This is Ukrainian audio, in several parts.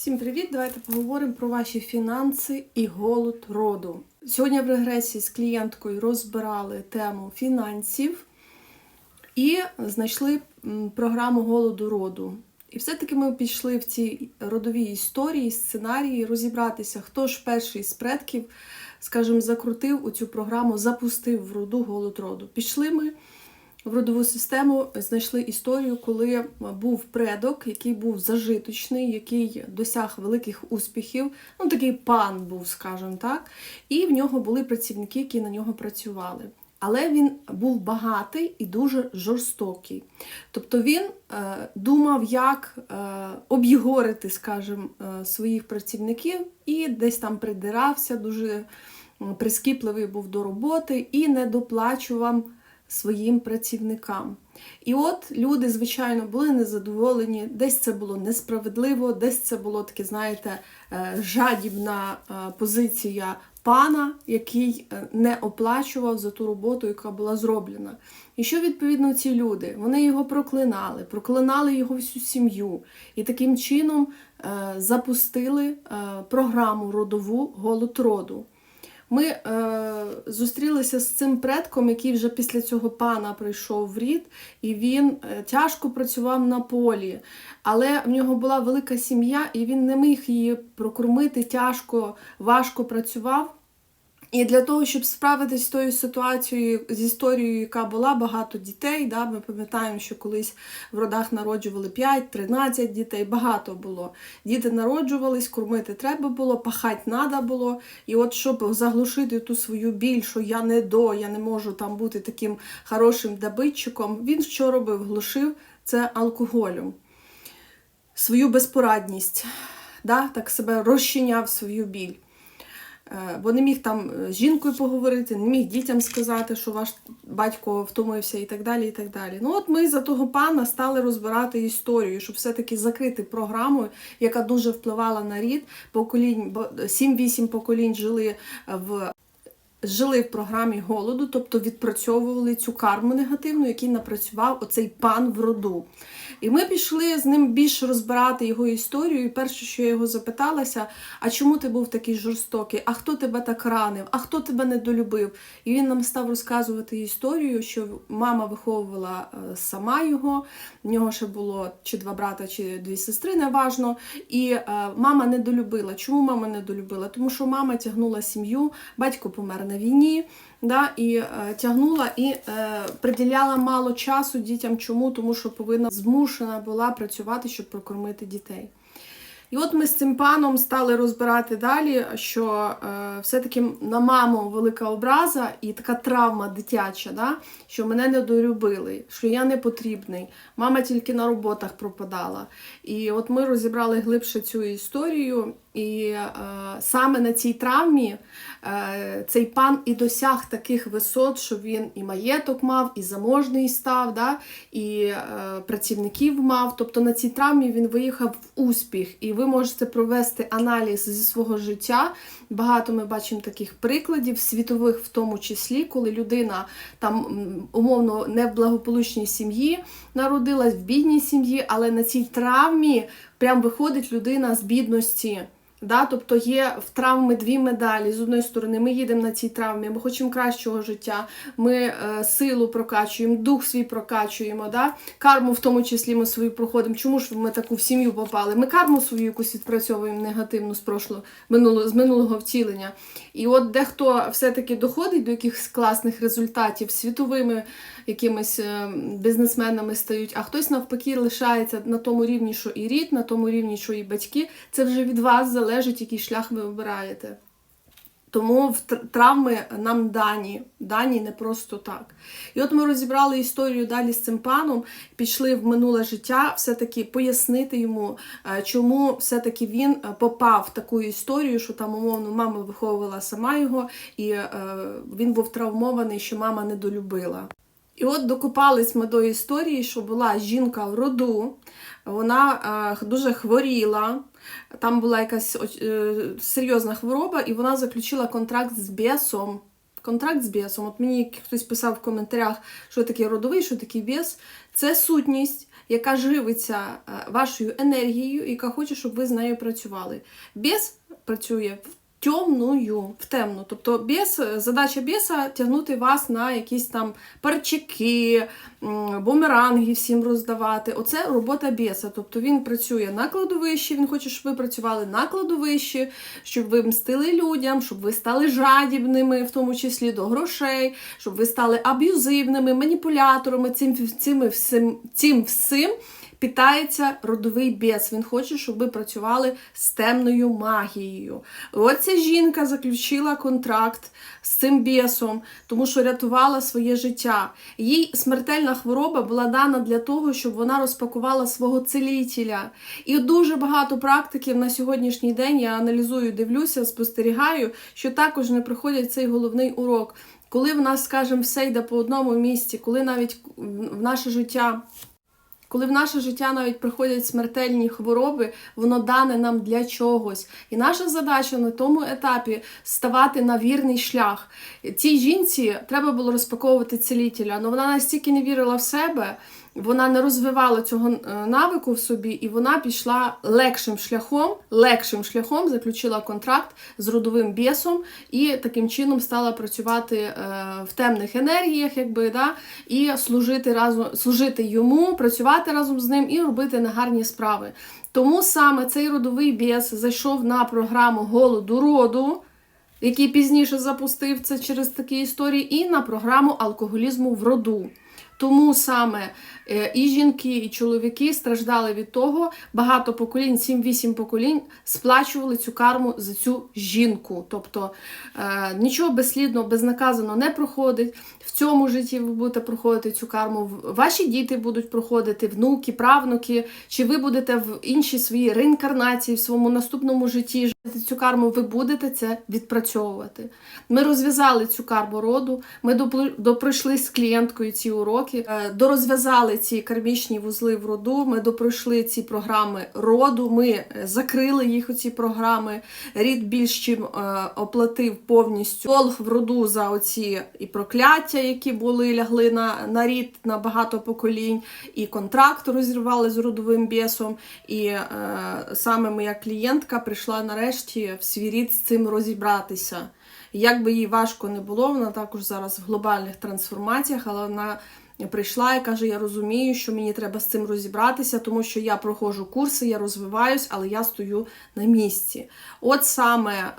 Всім привіт! Давайте поговоримо про ваші фінанси і голод роду. Сьогодні в регресії з клієнткою розбирали тему фінансів і знайшли програму голоду роду. І все-таки ми пішли в ці родові історії, сценарії розібратися, хто ж перший з предків, скажімо, закрутив у цю програму, запустив в роду голод роду. Пішли ми в родову систему знайшли історію, коли був предок, який був зажиточний, який досяг великих успіхів. Ну, такий пан був, скажімо так, і в нього були працівники, які на нього працювали. Але він був багатий і дуже жорстокий. Тобто він е, думав, як е, об'єгорити, скажімо, е, своїх працівників і десь там придирався, дуже прискіпливий був до роботи і не доплачував своїм працівникам. І от люди, звичайно, були незадоволені, десь це було несправедливо, десь це було таке, знаєте, е, жадібна е, позиція пана, який е, не оплачував за ту роботу, яка була зроблена. І що відповідно ці люди? Вони його проклинали, проклинали його всю сім'ю. І таким чином запустили програму родову голод роду. Ми е, зустрілися з цим предком, який вже після цього пана прийшов в рід, і він е, тяжко працював на полі, але в нього була велика сім'я, і він не міг її прокормити, тяжко, важко працював. І для того, щоб справитися з тою ситуацією, з історією, яка була, багато дітей. Да, Ми пам'ятаємо, що колись в родах народжували 5-13 дітей, багато було. Діти народжувались, кормити треба було, пахати треба було. І от щоб заглушити ту свою біль, що я не до, я не можу там бути таким хорошим добитчиком, він що робив? Глушив це алкоголем. Свою безпорадність, да, так себе розчиняв свою біль. Е, Бо не міг там з жінкою поговорити, не міг дітям сказати, що ваш батько втомився і так далі. і так далі. Ну от ми за того пана стали розбирати історію, щоб все-таки закрити програму, яка дуже впливала на рід. Поколінь, бо 7-8 поколінь жили в. Жили в програмі голоду, тобто відпрацьовували цю карму негативну, який напрацював оцей пан в роду. І ми пішли з ним більше розбирати його історію. І перше, що я його запиталася, а чому ти був такий жорстокий? А хто тебе так ранив? А хто тебе недолюбив? І він нам став розказувати історію, що мама виховувала е, сама його. В нього ще було чи два брата, чи дві сестри, неважно. І е, мама недолюбила. Чому мама недолюбила? Тому що мама тягнула сім'ю, батько помер на війні. Да, і е, тягнула і е, приділяла мало часу дітям. Чому? Тому що повинна змушена була працювати, щоб прокормити дітей. І от ми з цим паном стали розбирати далі, що е, все-таки на маму велика образа і така травма дитяча, да? що мене недолюбили, що я не потрібний. Мама тільки на роботах пропадала. І от ми розібрали глибше цю історію. І е, саме на цій травмі е, цей пан і досяг таких висот, що він і маєток мав, і заможний став, да? і е, працівників мав. Тобто на цій травмі він виїхав в успіх. І ви можете провести аналіз зі свого життя. Багато ми бачимо таких прикладів, світових в тому числі, коли людина там умовно не в благополучній сім'ї народилась, в бідній сім'ї, але на цій травмі прям виходить людина з бідності. Да, тобто є в травми дві медалі. З одної сторони, ми їдемо на цій травмі, ми хочемо кращого життя, ми е, силу прокачуємо, дух свій прокачуємо, да? карму в тому числі ми свою проходимо. Чому ж ми таку в сім'ю попали? Ми карму свою якусь відпрацьовуємо негативну з прошлого, минулого, з минулого втілення. І от дехто все-таки доходить до якихось класних результатів, світовими якимись е, бізнесменами стають, а хтось навпаки лишається на тому рівні, що і рід, на тому рівні, що і батьки. Це вже від вас залежить, який шлях ви обираєте. Тому травми нам дані, дані не просто так. І от ми розібрали історію далі з цим паном, пішли в минуле життя, все-таки пояснити йому, е, чому все-таки він е, попав в таку історію, що там, умовно, мама виховувала сама його, і е, він був травмований, що мама недолюбила. І от докопались ми до історії, що була жінка в роду, вона е, дуже хворіла. Там була якась е, серйозна хвороба, і вона заключила контракт з бісом. Контракт з бісом. От мені хтось писав в коментарях, що таке родовий, що таке біс. Це сутність, яка живиться е, вашою енергією, яка хоче, щоб ви з нею працювали. Біс працює в темною, в темну. Тобто біс, задача біса тягнути вас на якісь там парчики, бумеранги всім роздавати. Оце робота біса. Тобто він працює на кладовищі, він хоче, щоб ви працювали на кладовищі, щоб ви мстили людям, щоб ви стали жадібними, в тому числі до грошей, щоб ви стали аб'юзивними, маніпуляторами, цим, цим, всім, цим всім питається родовий біс. Він хоче, щоб ви працювали з темною магією. От ця жінка заключила контракт з цим бісом, тому що рятувала своє життя. Їй смертельна хвороба була дана для того, щоб вона розпакувала свого целітеля. І дуже багато практиків на сьогоднішній день я аналізую, дивлюся, спостерігаю, що також не приходять цей головний урок. Коли в нас, скажімо, все йде по одному місці, коли навіть в наше життя коли в наше життя навіть приходять смертельні хвороби, воно дане нам для чогось. І наша задача на тому етапі ставати на вірний шлях. Цій жінці треба було розпаковувати цілітеля, але вона настільки не вірила в себе. Вона не розвивала цього е, навику в собі, і вона пішла легшим шляхом, легшим шляхом заключила контракт з родовим бісом і таким чином стала працювати е, в темних енергіях, якби да, і служити разом, служити йому, працювати разом з ним і робити негарні справи. Тому саме цей родовий біс зайшов на програму голоду роду. Який пізніше запустив це через такі історії, і на програму алкоголізму в роду. Тому саме е, і жінки, і чоловіки страждали від того, багато поколінь, 7-8 поколінь сплачували цю карму за цю жінку. Тобто е, нічого безслідно, безнаказано не проходить. В цьому житті ви будете проходити цю карму. Ваші діти будуть проходити, внуки, правнуки, чи ви будете в іншій своїй реінкарнації, в своєму наступному житті цю карму, ви будете це відпрацьовувати. Ми розв'язали цю карму роду, ми допройшли з клієнткою ці уроки, е, дорозв'язали ці кармічні вузли в роду, ми допройшли ці програми роду, ми е, закрили їх у ці програми. Рід більш чим е, оплатив повністю долг в роду за оці і прокляття, які були лягли на, на рід на багато поколінь, і контракт розірвали з родовим бісом. І е, саме моя клієнтка прийшла нарешті в свій рід з цим розібратися. Як би їй важко не було, вона також зараз в глобальних трансформаціях, але вона прийшла і каже: Я розумію, що мені треба з цим розібратися, тому що я проходжу курси, я розвиваюсь, але я стою на місці. От саме е,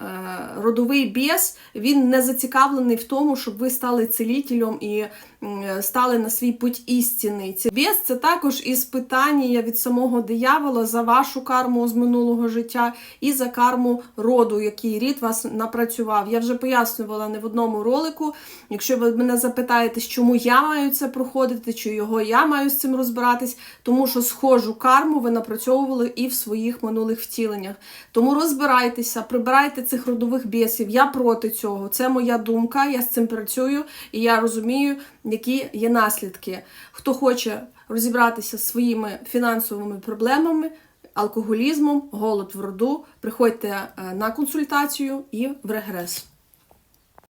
родовий біс, він не зацікавлений в тому, щоб ви стали целітелем і стали на свій путь істини. Це біс це також іспитання від самого диявола за вашу карму з минулого життя і за карму роду, який рід вас напрацював. Я вже пояснювала не в одному ролику. Якщо ви мене запитаєте, чому я маю це проходити, чи його я маю з цим розбиратись, тому що схожу карму ви напрацьовували і в своїх минулих втіленнях. Тому розбирайтеся, прибирайте цих родових бісів. Я проти цього. Це моя думка, я з цим працюю і я розумію які є наслідки. Хто хоче розібратися з своїми фінансовими проблемами, алкоголізмом, голод в роду, приходьте е, на консультацію і в регрес.